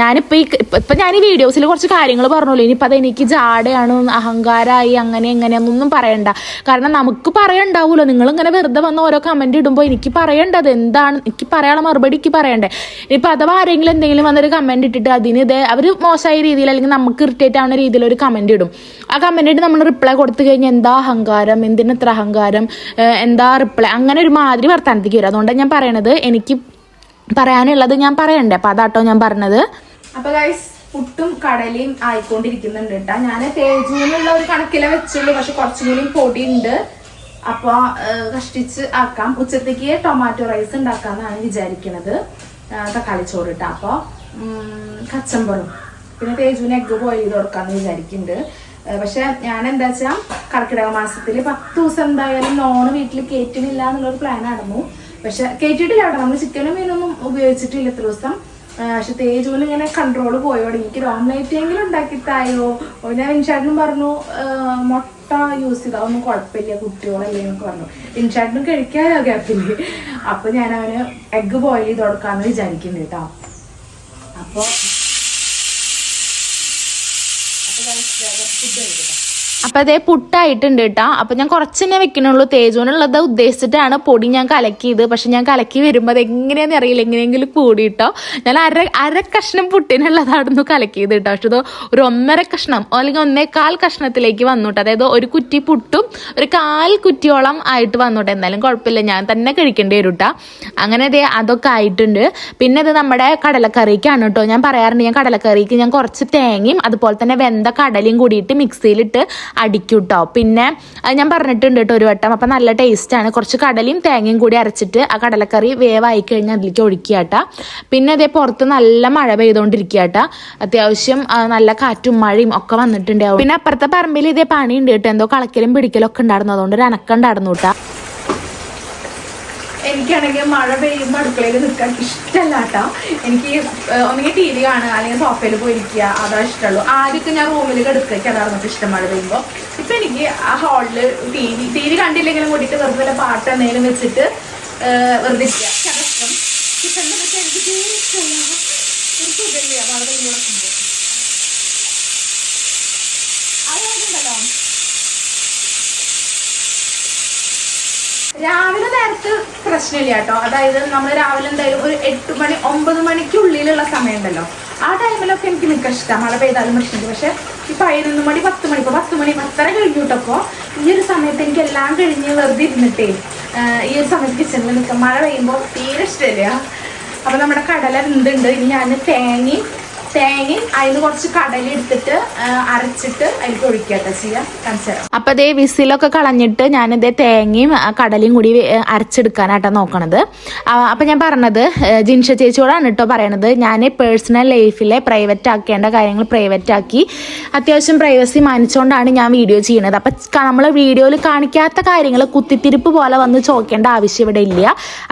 ഞാനിപ്പോൾ ഈ ഇപ്പം ഞാൻ ഈ വീഡിയോസിൽ കുറച്ച് കാര്യങ്ങൾ പറഞ്ഞല്ലോ ഇനിയിപ്പോൾ അത് എനിക്ക് ജാടയാണ് അഹങ്കാരമായി അങ്ങനെ എങ്ങനെയാണെന്നൊന്നും പറയണ്ട. കാരണം നമുക്ക് പറയണ്ടാവുമല്ലോ നിങ്ങൾ ഇങ്ങനെ വെറുതെ വന്ന് ഓരോ കമന്റ് ഇടുമ്പോൾ എനിക്ക് പറയേണ്ടത് എന്താണ്? എനിക്ക് പറയാനുള്ള മറുപടി എനിക്ക് പറയണ്ടേ? ഇപ്പം അഥവാ ആരെങ്കിലും എന്തെങ്കിലും വന്നൊരു കമന്റ് ഇട്ടിട്ട് അതിന് ഇതേ അവർ മോശമായ രീതിയിൽ അല്ലെങ്കിൽ നമുക്ക് ഇറിറ്റേറ്റ് ആവുന്ന രീതിയിൽ ഒരു കമന്റ് ഇടും. ആ കമന്റ് ഇട്ട് നമ്മൾ റിപ്ലൈ കൊടുത്തു കഴിഞ്ഞാൽ എന്താ അഹങ്കാരം? എന്തിന് ഇത്ര അഹങ്കാരം? എന്താ റിപ്ലൈ അങ്ങനെ ഒരു മാതിരി വർത്താനത്തേക്ക് വരും. അതുകൊണ്ടാണ് ഞാൻ പറയണത്. എനിക്ക് പറയാനുള്ളത് ഞാൻ പറയണ്ടേ? അപ്പം അതാട്ടോ ഞാൻ പറഞ്ഞത്. അപ്പൊ ഗൈസ് പുട്ടും കടലയും ആയിക്കൊണ്ടിരിക്കുന്നുണ്ട് കേട്ടാ. ഞാൻ തേജുവിനുള്ള ഒരു കണക്കിലെ വെച്ചുള്ളൂ. പക്ഷെ കുറച്ചും കൂടി പൊടി അപ്പൊ കഷ്ടിച്ച് ആക്കാം. ഉച്ചത്തേക്ക് ടൊമാറ്റോ റൈസ് ഉണ്ടാക്കാന്നാണ് വിചാരിക്കുന്നത് തക്കാളി ചോറ് ഇട്ടാ അപ്പൊ കച്ചമ്പറും. പിന്നെ തേജുവിന് എഗ്ഗ് ബോയിൽ കൊടുക്കാന്ന് വിചാരിക്കുന്നുണ്ട് പക്ഷെ ഞാൻ എന്താ വെച്ചാ കർക്കിടക മാസത്തിൽ പത്ത് ദിവസം എന്തായാലും നോണ് വീട്ടിൽ കയറ്റുന്നില്ല എന്നുള്ളൊരു പ്ലാൻ ആയിരുന്നു. പക്ഷെ കയറ്റിയിട്ടില്ല കേട്ടോ. നമ്മൾ ചിക്കനും മീനൊന്നും ഉപയോഗിച്ചിട്ടില്ല ഇത്ര ദിവസം. പക്ഷെ തേജുവിന് ഇങ്ങനെ കൺട്രോൾ പോയോടെ. എനിക്ക് ഓംലേറ്റ് എങ്കിലും ഉണ്ടാക്കിത്തായോ ഞാൻ ഇൻഷാട്ടിനും പറഞ്ഞു ആ, മുട്ട യൂസ് ചെയ്താൽ ഒന്നും കുഴപ്പമില്ല കുട്ടികളല്ലേ എന്നൊക്കെ പറഞ്ഞു. ഇൻഷാട്ടിനും കഴിക്കാനോ ഗ്യാപ്പിൽ അപ്പൊ ഞാൻ അവന് എഗ്ഗ് ബോയിൽ ചെയ്ത് കൊടുക്കാന്ന് വിചാരിക്കുന്നു കേട്ടോ അപ്പൊ ഫുഡ് കഴിക്കട്ടെ അപ്പം അതേ പുട്ടായിട്ടുണ്ട് കേട്ടോ അപ്പം ഞാൻ കുറച്ച് തന്നെ വെക്കണുള്ളൂ. തേജോനുള്ളത് ഉദ്ദേശിച്ചിട്ടാണ് പൊടി ഞാൻ കലക്കിയത്. പക്ഷെ ഞാൻ കലക്കി വരുമ്പോൾ അത് എങ്ങനെയാണെന്ന് അറിയില്ല. എങ്ങനെയെങ്കിലും കൂടി കേട്ടോ ഞാൻ അര അര കഷ്ണം പുട്ടിനുള്ളതായിരുന്നു കലക്കിയത് കേട്ടോ പക്ഷെ ഇത് ഒരു ഒന്നര കഷ്ണം അല്ലെങ്കിൽ ഒന്നേകാൽ കഷ്ണത്തിലേക്ക് വന്നോട്ടെ അതായത് ഒരു കുറ്റി പുട്ടും ഒരു കാൽ കുറ്റിയോളം ആയിട്ട് വന്നോട്ടെ എന്തായാലും കുഴപ്പമില്ല. ഞാൻ തന്നെ കഴിക്കേണ്ടി വരും കേട്ടോ അങ്ങനെ അതേ അതൊക്കെ ആയിട്ടുണ്ട്. പിന്നെ ഇത് നമ്മുടെ കടലക്കറിക്കാണ് കേട്ടോ ഞാൻ പറയാറുണ്ട് ഞാൻ കടലക്കറിക്ക് ഞാൻ കുറച്ച് തേങ്ങയും അതുപോലെ തന്നെ വെന്ത കടലയും കൂടിയിട്ട് മിക്സിയിലിട്ട് അടിക്കും കേട്ടോ പിന്നെ ഞാൻ പറഞ്ഞിട്ടുണ്ട് കേട്ടോ ഒരു വട്ടം. അപ്പം നല്ല ടേസ്റ്റാണ് കുറച്ച് കടലയും തേങ്ങയും കൂടി അരച്ചിട്ട് ആ കടലക്കറി വേവായി കഴിഞ്ഞാൽ അതിലേക്ക് ഒഴിക്കുക കേട്ടോ. പിന്നെ അതേ പുറത്ത് നല്ല മഴ പെയ്തുകൊണ്ടിരിക്കുക കേട്ടോ അത്യാവശ്യം നല്ല കാറ്റും മഴയും ഒക്കെ വന്നിട്ടുണ്ടാവും. പിന്നെ അപ്പുറത്തെ പറമ്പിൽ ഇതേ ഉണ്ട് കേട്ടോ. എന്തോ കളക്കലും പിടിക്കലും ഒക്കെ ഉണ്ടായിരുന്നു. അതുകൊണ്ട് ഒരു അനക്കം ഉണ്ടായിരുന്നു കേട്ടോ. എനിക്കാണെങ്കിൽ മഴ പെയ്യുമ്പോൾ അടുക്കളയിൽ നിൽക്കാൻ ഇഷ്ടമല്ല കേട്ടോ എനിക്ക് ഒന്നെങ്കിൽ ടി വി കാണുക അല്ലെങ്കിൽ സോഫയിൽ പോയിരിക്കുക അതാ ഇഷ്ടമുള്ളൂ. ആദ്യമൊക്കെ ഞാൻ റൂമിൽ കിടക്കുക അതായിരുന്നു ഇഷ്ടം മഴ പെയ്യുമ്പോൾ. ഇപ്പം എനിക്ക് ആ ഹാളിൽ ടി വി ടി വി കണ്ടില്ലെങ്കിലും കൂടിയിട്ട് വെറുതെ വല്ല പാട്ട് എന്തെങ്കിലും വെച്ചിട്ട് വെറുതെ ഇരിക്കുക. ഇഷ്ടം. വെച്ചാൽ എനിക്ക് തീരെ ഇഷ്ടമില്ല എനിക്ക് സുഖമില്ല. മഴ പെയ്യുമ്പോൾ രാവിലെ നേരത്ത് പ്രശ്നമില്ല കേട്ടോ. അതായത് നമ്മൾ രാവിലെ എന്തായാലും ഒരു എട്ട് മണി ഒമ്പത് മണിക്കുള്ളിലുള്ള സമയമുണ്ടല്ലോ. ആ ടൈമിലൊക്കെ എനിക്ക് നിൽക്കാൻ ഇഷ്ടമാണ് മഴ പെയ്താലും പ്രശ്നമില്ല. പക്ഷെ ഈ പതിനൊന്ന് മണി പത്ത് മണി ഇപ്പോൾ പത്ത് മണി പത്തര കഴിഞ്ഞിട്ടപ്പോൾ ഈ ഒരു സമയത്ത് എനിക്ക് എല്ലാം കഴിഞ്ഞ് വെറുതെ ഇരുന്നിട്ടേ ഈ ഒരു സമയത്ത് കിച്ചണിൽ നിൽക്കാം. മഴ പെയ്യുമ്പോൾ തീരെ ഇഷ്ടമില്ല. അപ്പൊ നമ്മുടെ കടല എന്തുണ്ട് ഇനി ഞാൻ തേങ്ങയും തേങ്ങയും അതിന് കുറച്ച് കടല എടുത്തിട്ട് അരച്ചിട്ട് അതിലേക്ക് ഒഴിക്കട്ടെ ചെയ്യാം. അപ്പൊ അതേ വിസിലൊക്കെ കളഞ്ഞിട്ട് ഞാനിതേ തേങ്ങയും കടലയും കൂടി അരച്ചെടുക്കാനായിട്ടാണ് നോക്കണത്. അപ്പൊ ഞാൻ പറഞ്ഞത് ജിൻഷ ചേച്ചിയോടാണ് കേട്ടോ പറയണത്. ഞാൻ പേഴ്സണൽ ലൈഫിലെ പ്രൈവറ്റ് ആക്കേണ്ട കാര്യങ്ങൾ പ്രൈവറ്റ് ആക്കി അത്യാവശ്യം പ്രൈവസി മാനിച്ചുകൊണ്ടാണ് ഞാൻ വീഡിയോ ചെയ്യുന്നത് അപ്പൊ നമ്മൾ വീഡിയോയിൽ കാണിക്കാത്ത കാര്യങ്ങൾ കുത്തിത്തിരിപ്പ് പോലെ വന്ന് ചോദിക്കേണ്ട ആവശ്യം ഇവിടെ ഇല്ല.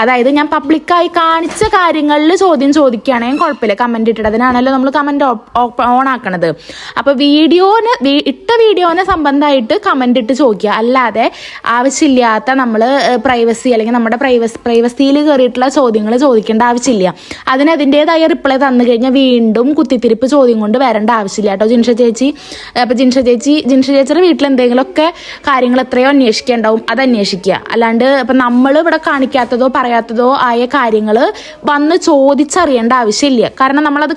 അതായത് ഞാൻ പബ്ലിക്കായി കാണിച്ച കാര്യങ്ങളിൽ ചോദ്യം ചോദിക്കുകയാണെങ്കിൽ കുഴപ്പമില്ല. കമന്റ് ഇട്ടിട്ട് അതിനാണല്ലോ നമ്മൾ കമന്റ് ഓൺ ആക്കണത്. അപ്പോൾ വീഡിയോന് ഇട്ട വീഡിയോനെ സംബന്ധമായിട്ട് കമന്റ് ഇട്ട് ചോദിക്കുക. അല്ലാതെ ആവശ്യമില്ലാത്ത നമ്മൾ പ്രൈവസി അല്ലെങ്കിൽ നമ്മുടെ പ്രൈവസി പ്രൈവസിയിൽ കയറിയിട്ടുള്ള ചോദ്യങ്ങൾ ചോദിക്കേണ്ട ആവശ്യമില്ല. അതിന് അതിന്റെതായ റിപ്ലൈ തന്നു കഴിഞ്ഞാൽ വീണ്ടും കുത്തിത്തിരിപ്പ് ചോദ്യം കൊണ്ട് വരേണ്ട ആവശ്യമില്ല കേട്ടോ. ജിൻഷ ചേച്ചി അപ്പോൾ ജിൻഷ ചേച്ചി ജിൻഷ ചേച്ചിയുടെ വീട്ടിൽ എന്തെങ്കിലുമൊക്കെ കാര്യങ്ങൾ എത്രയോ അന്വേഷിക്കേണ്ടാവും. അത് അന്വേഷിക്കുക. അല്ലാണ്ട് ഇപ്പം നമ്മൾ ഇവിടെ കാണിക്കാത്തതോ പറയാത്തതോ ആയ കാര്യങ്ങൾ വന്ന് ചോദിച്ചറിയേണ്ട ആവശ്യമില്ല. കാരണം നമ്മളത്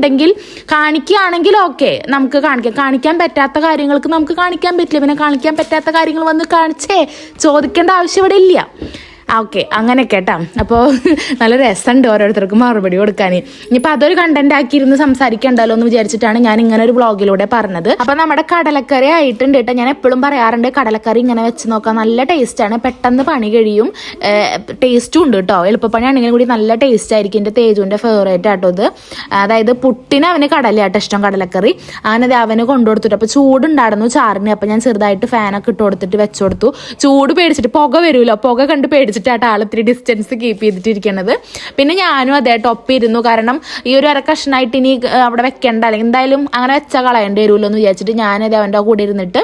കാണിക്കുന്നുണ്ടെങ്കിൽ കാണിക്കുകയാണെങ്കിൽ ഓക്കെ നമുക്ക് കാണിക്കാം. കാണിക്കാൻ പറ്റാത്ത കാര്യങ്ങൾക്ക് നമുക്ക് കാണിക്കാൻ പറ്റില്ല. പിന്നെ കാണിക്കാൻ പറ്റാത്ത കാര്യങ്ങൾ വന്ന് കാണിച്ചേ ചോദിക്കേണ്ട ആവശ്യം ഇവിടെ ഇല്ല. ഓക്കെ അങ്ങനെ കേട്ടാ. അപ്പോൾ നല്ല രസമുണ്ട് ഓരോരുത്തർക്കും മറുപടി കൊടുക്കാൻ ഇനിയിപ്പോൾ അതൊരു കണ്ടന്റ് ആക്കിയിരുന്ന് സംസാരിക്കണ്ടല്ലോ എന്ന് വിചാരിച്ചിട്ടാണ് ഞാൻ ഇങ്ങനെ ഒരു ബ്ലോഗിലൂടെ പറഞ്ഞത്. അപ്പോൾ നമ്മുടെ കടലക്കറി ആയിട്ടുണ്ട് കേട്ടോ. ഞാൻ എപ്പോഴും പറയാറുണ്ട് കടലക്കറി ഇങ്ങനെ വെച്ച് നോക്കാം നല്ല ടേസ്റ്റാണ് പെട്ടെന്ന് പണി കഴിയും. ടേസ്റ്റും ഉണ്ട് കേട്ടോ. എളുപ്പപ്പണിയാണെങ്കിലും കൂടി നല്ല ടേസ്റ്റ് ആയിരിക്കും. എന്റെ തേജുവിന്റെ ഫേവറേറ്റ് ആട്ടോ ഇത്. അതായത് പുട്ടിന് അവന് കടലയാട്ടോ ഇഷ്ടം കടലക്കറി. അങ്ങനെ അവന് കൊണ്ടുകൊടുത്തിട്ട്. അപ്പോൾ ചൂടുണ്ടായിരുന്നു ചാറിന്. അപ്പോൾ ഞാൻ ചെറുതായിട്ട് ഫാനൊക്കെ ഇട്ട് കൊടുത്തിട്ട് വെച്ചു കൊടുത്തു. ചൂട് പേടിച്ചിട്ട് പുക വരുമല്ലോ. പുക കണ്ട് പേടിച്ചിട്ടാണ് ആൾ ഇത്തിരി ഡിസ്റ്റൻസ് കീപ്പ് ചെയ്തിട്ടിരിക്കുന്നത് പിന്നെ ഞാനും അതേ ടൊപ്പ് ഇരുന്നു. കാരണം ഈ ഒരു അര കഷ്ണമായിട്ട് ഇനി അവിടെ വെക്കേണ്ട. അല്ലെങ്കിൽ എന്തായാലും അങ്ങനെ വെച്ച കളയേണ്ടി വരുമല്ലോ എന്ന് വിചാരിച്ചിട്ട് ഞാനത് അവന്റെ കൂടെ ഇരുന്നിട്ട്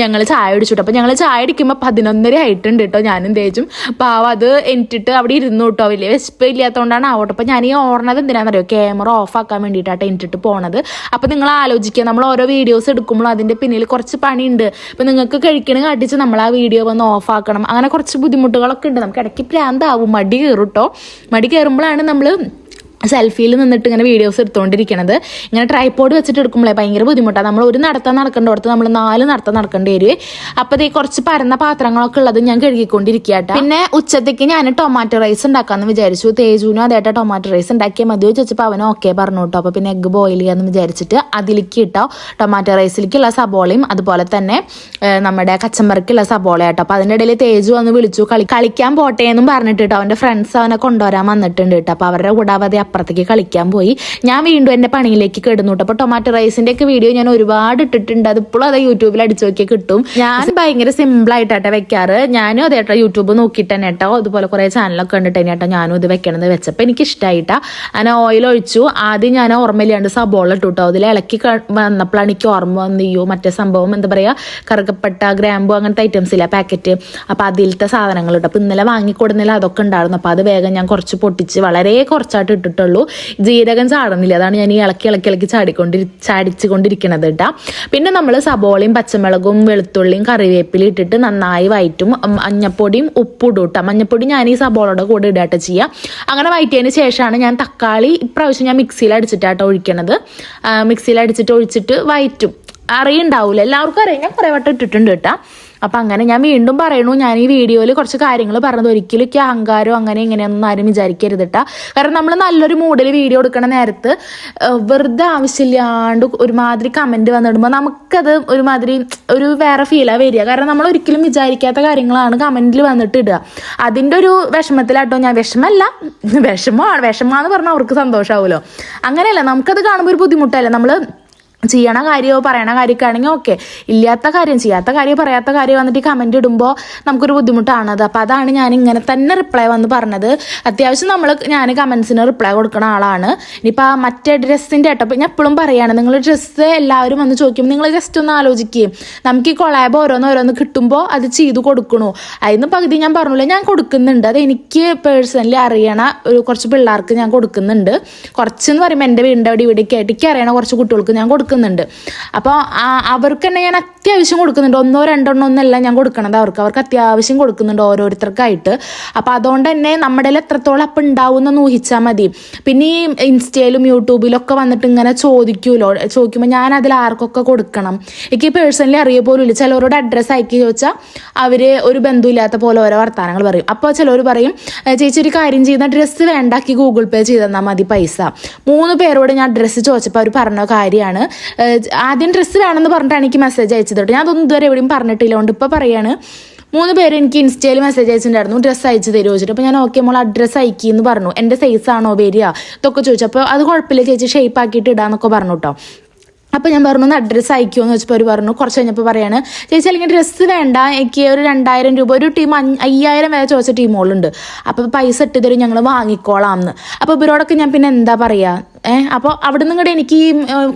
ഞങ്ങൾ ചായ കുടിച്ചിട്ടു അപ്പോൾ ഞങ്ങൾ ചായ അടിക്കുമ്പോൾ പതിനൊന്നര ആയിട്ടുണ്ട് കേട്ടോ ഞാനും തേച്ചും പാവം അത് എനിട്ടിട്ട് അവിടെ ഇരുന്നു കേട്ടോ വലിയ വിശപ്പ് ഇല്ലാത്തതുകൊണ്ടാണ് ആവട്ടെ. അപ്പോൾ ഞാൻ ഈ ഓർണത് എന്തിനാണെന്നറിയോ ക്യാമറ ഓഫ് ആക്കാൻ വേണ്ടിയിട്ടാണ് എനിട്ടിട്ട് പോണത്. അപ്പോൾ നിങ്ങൾ ആലോചിക്കുക. നമ്മൾ ഓരോ വീഡിയോസ് എടുക്കുമ്പോഴും അതിന്റെ പിന്നിൽ കുറച്ച് പണിയുണ്ട്. അപ്പോൾ നിങ്ങൾക്ക് കഴിക്കണ കാട്ടിച്ച് നമ്മൾ ആ വീഡിയോ വന്ന് ഓഫ് ആക്കണം. അങ്ങനെ കുറച്ച് ബുദ്ധിമുട്ടുകളൊക്കെ ഉണ്ട്. നമുക്ക് ഇടയ്ക്ക് പ്രാന്താവും. മടി കയറും കേട്ടോ മടി കയറുമ്പോഴാണ് നമ്മൾ സെൽഫിയിൽ നിന്നിട്ട് ഇങ്ങനെ വീഡിയോസ് എടുത്തുകൊണ്ടിരിക്കണത് ഇങ്ങനെ ട്രൈപോഡ് വെച്ചിട്ട് എടുക്കുമ്പോഴേ ഭയങ്കര ബുദ്ധിമുട്ടാണ് നമ്മൾ ഒരു നടത്തം നടക്കേണ്ടടുത്ത് നമ്മൾ നാല് നടത്താൻ നടക്കേണ്ടി വരും. അപ്പോൾ ഈ കുറച്ച് പരന്ന പാത്രങ്ങളൊക്കെ ഉള്ളത് ഞാൻ കഴുകിക്കൊണ്ടിരിക്കട്ടെ പിന്നെ ഉച്ചത്തേക്ക് ഞാൻ ടൊമാറ്റോ റൈസ് ഉണ്ടാക്കാമെന്ന് വിചാരിച്ചു. തേജുവിനും അതായിട്ട് ടൊമാറ്റോ റൈസ് ഉണ്ടാക്കിയാൽ മതിയോ ചോദിച്ചപ്പോൾ അവൻ ഓക്കെ പറഞ്ഞു കേട്ടോ അപ്പോൾ പിന്നെ എഗ്ഗ് ബോയിൽ ചെയ്യാമെന്ന് വിചാരിച്ചിട്ട് അതിലേക്ക് ഇട്ടോ. ടൊമാറ്റോ റൈസിലേക്കുള്ള സബോളയും അതുപോലെ തന്നെ നമ്മുടെ കച്ചമ്പറക്കുള്ള സബോള കേട്ടോ അപ്പോൾ അതിന്റെ ഇടയിൽ തേജു വന്ന് വിളിച്ചു. കളി കളിക്കാൻ പോട്ടെ എന്നും പറഞ്ഞിട്ട് കേട്ടോ അവന്റെ ഫ്രണ്ട്സ് അവനെ കൊണ്ടുവരാൻ വന്നിട്ടുണ്ട് കേട്ടോ. അപ്പോൾ അവരുടെ കൂടാതെ അപ്പുറത്തേക്ക് കളിക്കാൻ പോയി. ഞാൻ വീണ്ടും എന്റെ പണിയിലേക്ക് കിടന്നുട്ടോ അപ്പോൾ ടൊമാറ്റോ റൈസിന്റെ ഒക്കെ വീഡിയോ ഞാൻ ഒരുപാട് ഇട്ടിട്ടുണ്ട്. അതിപ്പോഴും അത് യൂട്യൂബിൽ അടിച്ചു നോക്കിയാൽ കിട്ടും. ഞാൻ ഭയങ്കര സിമ്പിൾ ആയിട്ടാട്ടെ വെക്കാറ്. ഞാനും അതേ കേട്ടോ യൂട്യൂബ് നോക്കിയിട്ട് തന്നെ കേട്ടോ അതുപോലെ കുറേ ചാനലൊക്കെ കണ്ടിട്ട് തന്നെ കേട്ടോ ഞാനും ഇത് വെക്കണത് വെച്ചപ്പോൾ എനിക്ക് ഇഷ്ടമായിട്ടാ ഞാൻ ഓയിൽ ഒഴിച്ചു. ആദ്യം ഞാൻ ഓർമ്മയില്ലാണ്ട് സബോള ഇട്ടു കേട്ടോ അതിൽ ഇളക്കി വന്നപ്പോഴാണ് എനിക്ക് ഓർമ്മ വന്നെയ്യോ മറ്റേ സംഭവം എന്താ പറയുക കറുകപ്പെട്ട ഗ്രാമ്പു അങ്ങനത്തെ ഐറ്റംസ് ഇല്ല പാക്കറ്റ് അപ്പോൾ അതിലത്തെ സാധനങ്ങൾ ഇട്ടു. അപ്പോൾ ഇന്നലെ വാങ്ങിക്കൊടുന്നില്ല അതൊക്കെ ഉണ്ടായിരുന്നു. അപ്പോൾ അത് വേഗം ഞാൻ കുറച്ച് പൊട്ടിച്ച് വളരെ കുറച്ചായിട്ട് ഇട്ടിട്ടുള്ളൂ. ജീരകം ചാടുന്നില്ല. അതാണ് ഞാൻ ഈ ഇളക്കി ഇളക്കി ഇളക്കി ചാടിക്കൊണ്ടിരി ചാടിച്ചുകൊണ്ടിരിക്കണത് കേട്ടാ പിന്നെ നമ്മൾ സബോളയും പച്ചമുളകും വെളുത്തുള്ളിയും കറിവേപ്പിലും ഇട്ടിട്ട് നന്നായി വയറ്റും മഞ്ഞപ്പൊടിയും ഉപ്പും ഇടും കേട്ടോ മഞ്ഞപ്പൊടി ഞാൻ ഈ സബോളയുടെ കൂടെ ഇടാട്ടോ ചെയ്യുക അങ്ങനെ വയറ്റിയതിന് ശേഷമാണ് ഞാൻ തക്കാളി ഇപ്രാവശ്യം ഞാൻ മിക്സിയിൽ അടിച്ചിട്ടാട്ടോ ഒഴിക്കണത്. മിക്സിയിൽ അടിച്ചിട്ട് ഒഴിച്ചിട്ട് വയറ്റും. അറിയുണ്ടാവില്ല എല്ലാവർക്കും അറിയാം. ഞാൻ കുറേ വട്ടം ഇട്ടിട്ടുണ്ട് കേട്ടോ അപ്പം അങ്ങനെ ഞാൻ വീണ്ടും പറയണു ഞാൻ ഈ വീഡിയോയിൽ കുറച്ച് കാര്യങ്ങൾ പറഞ്ഞത് ഒരിക്കലും അഹങ്കാരോ അങ്ങനെ ഇങ്ങനെയൊന്നും ആരും വിചാരിക്കരുത് കേട്ടോ കാരണം നമ്മൾ നല്ലൊരു മൂഡിൽ വീഡിയോ എടുക്കണ നേരത്ത് വെറുതെ ആവശ്യമില്ലാണ്ട് ഒരുമാതിരി കമന്റ് വന്നിടുമ്പോൾ നമുക്കത് ഒരുമാതിരി ഒരു വേറെ ഫീലാണ് വരിക. കാരണം നമ്മൾ ഒരിക്കലും വിചാരിക്കാത്ത കാര്യങ്ങളാണ് കമന്റിൽ വന്നിട്ട് ഇടുക. അതിന്റെ ഒരു വിഷമത്തിലാട്ടോ ഞാൻ. വിഷമല്ല വിഷമമാണ്. വിഷമാന്ന് പറഞ്ഞാൽ അവർക്ക് സന്തോഷമാവുമല്ലോ അങ്ങനെയല്ല നമുക്കത് കാണുമ്പോൾ ഒരു ബുദ്ധിമുട്ടല്ല? നമ്മൾ ചെയ്യണ കാര്യമോ പറയണ കാര്യമൊക്കെ ഓക്കെ ഇല്ലാത്ത കാര്യം ചെയ്യാത്ത കാര്യം പറയാത്ത കാര്യം വന്നിട്ട് കമന്റ് ഇടുമ്പോൾ നമുക്കൊരു ബുദ്ധിമുട്ടാണത് അപ്പോൾ അതാണ് ഞാൻ ഇങ്ങനെ തന്നെ റിപ്ലൈ വന്ന് പറഞ്ഞത്. അത്യാവശ്യം നമ്മൾ ഞാൻ കമൻസിന് റിപ്ലൈ കൊടുക്കുന്ന ആളാണ്. ഇനിയിപ്പോൾ ആ മറ്റേ ഡ്രസ്സിന്റെ കേട്ടോ ഞാൻ എപ്പോഴും പറയുകയാണ് നിങ്ങൾ ഡ്രസ്സ് എല്ലാവരും വന്ന് ചോദിക്കുമ്പോൾ നിങ്ങൾ ജസ്റ്റ് ഒന്ന് ആലോചിക്കുകയും നമുക്ക് ഈ കൊളാബ് ഓരോന്ന് ഓരോന്ന് കിട്ടുമ്പോൾ അത് ചെയ്തു കൊടുക്കണോ. അതിന് പകുതി ഞാൻ പറഞ്ഞില്ല ഞാൻ കൊടുക്കുന്നുണ്ട്. അത് എനിക്ക് പേഴ്സണലി അറിയണ ഒരു കുറച്ച് പിള്ളേർക്ക് ഞാൻ കൊടുക്കുന്നുണ്ട്. കുറച്ചെന്ന് പറയുമ്പോൾ എന്റെ വീടിന്റെ അവിടെ ഇവിടേക്ക് ആയിട്ട് എനിക്ക് അറിയണ കുറച്ച് കുട്ടികൾക്ക് ഞാൻ കൊടുക്കുന്നുണ്ട്. അപ്പോൾ അവർക്ക് തന്നെ ഞാൻ അത്യാവശ്യം കൊടുക്കുന്നുണ്ട്. ഒന്നോ രണ്ടെണ്ണോ ഒന്നല്ല ഞാൻ കൊടുക്കണത് അവർക്ക്. അവർക്ക് അത്യാവശ്യം കൊടുക്കുന്നുണ്ട് ഓരോരുത്തർക്കായിട്ട്. അപ്പോൾ അതുകൊണ്ട് തന്നെ നമ്മുടെ എത്രത്തോളം അപ്പം ഉണ്ടാവും എന്ന് ഊഹിച്ചാൽ മതി. പിന്നെ ഈ ഇൻസ്റ്റയിലും യൂട്യൂബിലൊക്കെ വന്നിട്ട് ഇങ്ങനെ ചോദിക്കുമല്ലോ ചോദിക്കുമ്പോൾ ഞാൻ അതിൽ ആർക്കൊക്കെ കൊടുക്കണം? എനിക്ക് പേഴ്സണലി അറിയ പോലും ഇല്ല ചിലവരോട് അഡ്രസ്സ് അയക്കി ചോദിച്ചാൽ അവർ ഒരു ബന്ധുവില്ലാത്ത പോലെ ഓരോ വർത്തമാനങ്ങൾ പറയും. അപ്പോൾ ചിലവർ പറയും ചേച്ചി ഒരു കാര്യം ചെയ്യുന്ന ഡ്രസ്സ് വേണ്ടാക്കി ഗൂഗിൾ പേ ചെയ്ത് തന്നാൽ മതി പൈസ. മൂന്ന് പേരോട് ഞാൻ ഡ്രസ്സ് ചോദിച്ചപ്പോൾ അവർ പറഞ്ഞ കാര്യമാണ്. ആദ്യം ഡ്രസ്സ് വേണമെന്ന് പറഞ്ഞിട്ടാണ് എനിക്ക് മെസ്സേജ് അയച്ചത് കേട്ടോ. ഞാൻ അതൊന്നും ഇതുവരെ എവിടെയും പറഞ്ഞിട്ടില്ല. കൊണ്ട് ഇപ്പോൾ പറയാണ് മൂന്ന് പേര് എനിക്ക് ഇൻസ്റ്റയിൽ മെസ്സേജ് അയച്ചിട്ടുണ്ടായിരുന്നു. ഡ്രസ്സ് അയച്ചു തരുമോ ചോദിച്ചിട്ട്. അപ്പോൾ ഞാൻ ഓക്കെ മോൾ അഡ്രസ്സ് അയക്കിയെന്ന് പറഞ്ഞു. എന്റെ സൈസ് ആണോ വരിക? ഇതൊക്കെ ചോദിച്ചു. അപ്പോൾ അത് കുഴപ്പമില്ല ചേച്ചി ഷേപ്പ് ആക്കിയിട്ട് ഇടാന്നൊക്കെ പറഞ്ഞു കേട്ടോ. അപ്പോൾ ഞാൻ പറഞ്ഞു അഡ്രസ്സ് അയക്കുമോ? എന്ന് വെച്ചപ്പോൾ അവർ പറഞ്ഞു കുറച്ച് കഴിഞ്ഞപ്പോൾ പറയാണ് ചേച്ചി അല്ലെങ്കിൽ ഡ്രസ്സ് വേണ്ട. എനിക്ക് ഒരു രണ്ടായിരം രൂപ ഒരു ടീം അയ്യായിരം വരെ ചോദിച്ച ടീമുകളുണ്ട് അപ്പോൾ പൈസ ഇട്ട് തരും ഞങ്ങൾ വാങ്ങിക്കോളാം എന്ന്. അപ്പോൾ ഇവരോടൊക്കെ ഞാൻ പിന്നെ എന്താ പറയുക ഏഹ് അപ്പോൾ അവിടെ നിന്ന് കൂടെ എനിക്ക്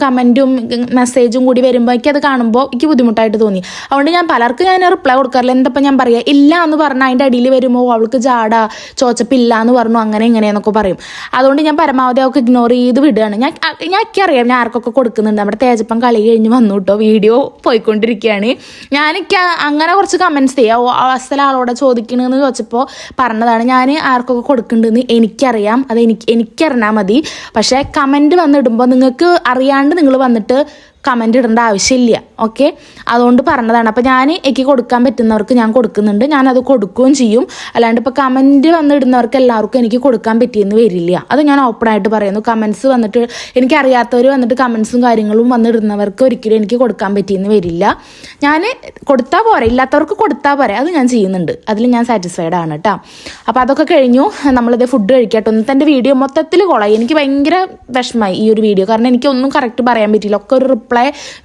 കമന്റും മെസ്സേജും കൂടി വരുമ്പോൾ എനിക്കത് കാണുമ്പോൾ എനിക്ക് ബുദ്ധിമുട്ടായിട്ട് തോന്നി. അതുകൊണ്ട് ഞാൻ പലർക്കും ഞാൻ റിപ്ലൈ കൊടുക്കാറില്ല. എന്താ ഞാൻ പറയുക ഇല്ല എന്ന് പറഞ്ഞാൽ അതിന്റെ അടിയിൽ വരുമ്പോൾ അവൾക്ക് ജാട ചോച്ചപ്പില്ല എന്ന് പറഞ്ഞു അങ്ങനെ ഇങ്ങനെയെന്നൊക്കെ പറയും. അതുകൊണ്ട് ഞാൻ പരമാവധി അവൾക്ക് ഇഗ്നോർ ചെയ്ത് വിടുകയാണ്. ഞാൻ ഞാൻ ഒക്കെ അറിയാം ഞാൻ ആർക്കൊക്കെ കൊടുക്കുന്നുണ്ട്. നമ്മുടെ തേജപ്പം കളി കഴിഞ്ഞ് വന്നു കേട്ടോ വീഡിയോ പോയിക്കൊണ്ടിരിക്കുകയാണ്. ഞാനൊക്കെ അങ്ങനെ കുറച്ച് കമൻസ് ചെയ്യാം അവസ്ഥ ആളോടെ ചോദിക്കണമെന്ന് ചോദിച്ചപ്പോൾ പറഞ്ഞതാണ് ഞാൻ ആർക്കൊക്കെ കൊടുക്കുന്നുണ്ടെന്ന് എനിക്കറിയാം. അത് എനിക്ക് എനിക്കറിഞ്ഞാൽ മതി. പക്ഷേ കമന്റ് വന്നിടുമ്പോൾ നിങ്ങൾക്ക് അറിയാണ്ട് നിങ്ങൾ വന്നിട്ട് കമന്റ് ഇടേണ്ട ആവശ്യമില്ല ഓക്കെ അതുകൊണ്ട് പറഞ്ഞതാണ്. അപ്പോൾ ഞാൻ എനിക്ക് കൊടുക്കാൻ പറ്റുന്നവർക്ക് ഞാൻ കൊടുക്കുന്നുണ്ട്. ഞാനത് കൊടുക്കുകയും ചെയ്യും. അല്ലാണ്ട് ഇപ്പോൾ കമന്റ് വന്നിടുന്നവർക്ക് എല്ലാവർക്കും എനിക്ക് കൊടുക്കാൻ പറ്റിയെന്ന് വരില്ല. അത് ഞാൻ ഓപ്പൺ ആയിട്ട് പറയുന്നു. കമൻസ് വന്നിട്ട് എനിക്കറിയാത്തവർ വന്നിട്ട് കമൻസും കാര്യങ്ങളും വന്നിടുന്നവർക്ക് ഒരിക്കലും എനിക്ക് കൊടുക്കാൻ പറ്റിയെന്ന് വരില്ല. ഞാൻ കൊടുത്താൽ പോരെ. ഇല്ലാത്തവർക്ക് കൊടുത്താൽ പോരെ. അത് ഞാൻ ചെയ്യുന്നുണ്ട്. അതിൽ ഞാൻ സാറ്റിസ്ഫൈഡ് ആണ് കേട്ടോ അപ്പോൾ അതൊക്കെ കഴിഞ്ഞു. നമ്മളിത് ഫുഡ് കഴിക്കട്ടെ ഒന്ന് തന്റെ വീഡിയോ മൊത്തത്തിൽ കൊളായി. എനിക്ക് ഭയങ്കര വിഷമമായി ഈ ഒരു വീഡിയോ കാരണം എനിക്കൊന്നും കറക്റ്റ് പറയാൻ പറ്റിയില്ല. ഒക്കെ ഒരു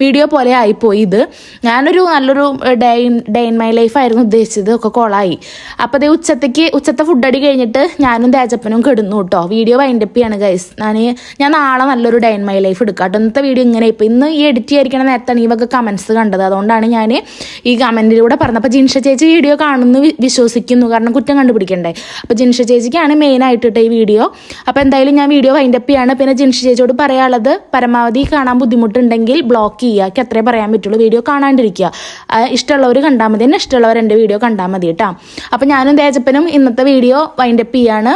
വീഡിയോ പോലെ ആയിപ്പോയി ഇത്. ഞാനൊരു നല്ലൊരു day day in my life ആയിരുന്നു ഉദ്ദേശിച്ചത്. ഒക്കെ കോളായി. അപ്പോൾ അതേ ഉച്ചത്തേക്ക് ഉച്ചത്തെ ഫുഡ് അടി കഴിഞ്ഞിട്ട് ഞാനും തേജപ്പനും കിടന്നു കേട്ടോ വീഡിയോ വൈൻഡപ്പ് ചെയ്യാണ് ഗൈസ് ഞാൻ ഞാൻ നാളെ നല്ലൊരു ഡേ ഇൻ മൈ ലൈഫ് എടുക്കാം കേട്ടോ ഇന്നത്തെ വീഡിയോ ഇങ്ങനെ ഇപ്പോൾ ഇന്ന് ഈ എഡിറ്റ് ചെയ്തിരിക്കണ നേരത്താണ് ഈ വക കമൻസ് കണ്ടത്. അതുകൊണ്ടാണ് ഞാൻ ഈ കമന്റിലൂടെ പറഞ്ഞത്. അപ്പോൾ ജിൻഷ ചേച്ചി വീഡിയോ കാണുന്ന വിശ്വസിക്കുന്നു. കാരണം കുറ്റം കണ്ടുപിടിക്കണ്ടേ. അപ്പോൾ ജിൻഷ ചേച്ചിക്കാണ് മെയിൻ ആയിട്ട് ഇട്ട ഈ വീഡിയോ അപ്പോൾ എന്തായാലും ഞാൻ വീഡിയോ വൈൻഡപ്പ് ചെയ്യാണ്. പിന്നെ ജിൻഷ ചേച്ചിയോട് പറയാനുള്ളത് പരമാവധി കാണാൻ ബുദ്ധിമുട്ടുണ്ടെങ്കിൽ ബ്ലോക്ക് ചെയ്യുക എനിക്ക് അത്രേ പറയാൻ പറ്റുള്ളൂ. വീഡിയോ കാണാണ്ടിരിക്കുക. ഇഷ്ടമുള്ളവർ കണ്ടാൽ മതി. എന്നെ ഇഷ്ടമുള്ളവർ എന്റെ വീഡിയോ കണ്ടാൽ മതി കേട്ടോ. അപ്പോൾ ഞാനും തേജപ്പനും ഇന്നത്തെ വീഡിയോ വൈൻഡപ്പ് ചെയ്യാണ്.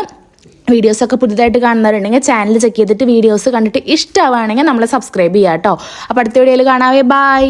വീഡിയോസൊക്കെ പുതിയതായിട്ട് കാണുന്നവരുണ്ടെങ്കിൽ ചാനൽ ചെക്ക് ചെയ്തിട്ട് വീഡിയോസ് കണ്ടിട്ട് ഇഷ്ടമാവുകയാണെങ്കിൽ നമ്മളെ സബ്സ്ക്രൈബ് ചെയ്യാം കേട്ടോ. അപ്പോൾ അടുത്ത വീഡിയോയിൽ കാണാവേ. ബായ്